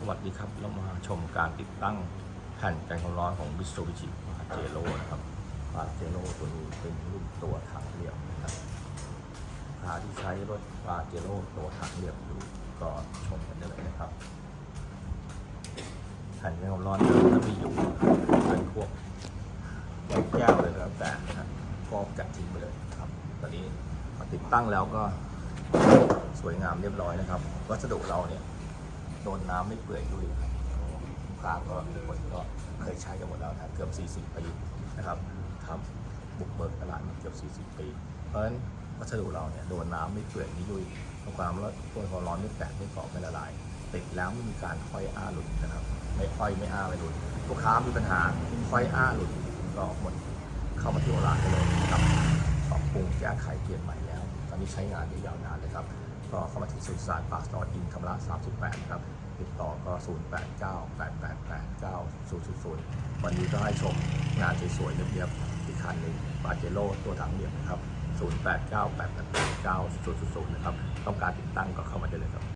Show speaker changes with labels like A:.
A: สวัสดีครับเรามาชมการติดตั้งแผ่นกันความร้อนของมิส u บิชิปาเจโร่นะครับปาเจโร่ตัวนี้เป็นรุ่นตัวถังเหลี่ยมนะครับลูกค้าที่ใช้รถปาเจโร่ตัวถังเหลี่ยมอยู่ก็ชมกันได้เลยนะครับแผ่นกันความร้อนจะมีอยู่เป็นพวกแก้วแก้วเลยครับแต่ครับก็จัดทิ้งไปเลยครับ ตอนนี้มาติดตั้งแล้วก็สวยงามเรียบร้อยนะครับ วัสดุเราเนี่ย ดนน้ำไม่เปื่อยด้วยครับลูกค้าก็ทุกคนก็เคยใช้กันหมดแล้วนะเกือบ 40 ปีนะครับทำบุกเบิกตลาดมาเกือบ 40 ปี เพราะฉะนั้นวัสดุเราเนี่ยโดนน้ำไม่เปื่อยนี่ด้วยความว่าตัวความร้อนไม่แตกไม่เกาะไม่ละลายติดแล้วไม่มีการค่อยอ้าหลุดนะครับ ไม่ค่อยไม่อ้าไม่หลุดลูกค้ามีปัญหาค่อยอ้าหลุดก็หมดเข้ามาที่โอรานได้เลยนะครับปรับปรุงแก้ไขเปลี่ยนใหม่แล้ว ตอนนี้ใช้งานได้ยาวนานเลยครับ ก็เข้ามาที่สุสานปากซอยอินคำละ 38 ครับ ติดต่อก็ 0898889000 วันนี้ก็ให้ชมงานสวยๆเรียบๆอีกคันหนึ่งปาเจโร่ตัวถังเหลี่ยมนะครับ 0898889000 นะครับ ต้องการติดตั้งก็เข้ามาได้เลยครับ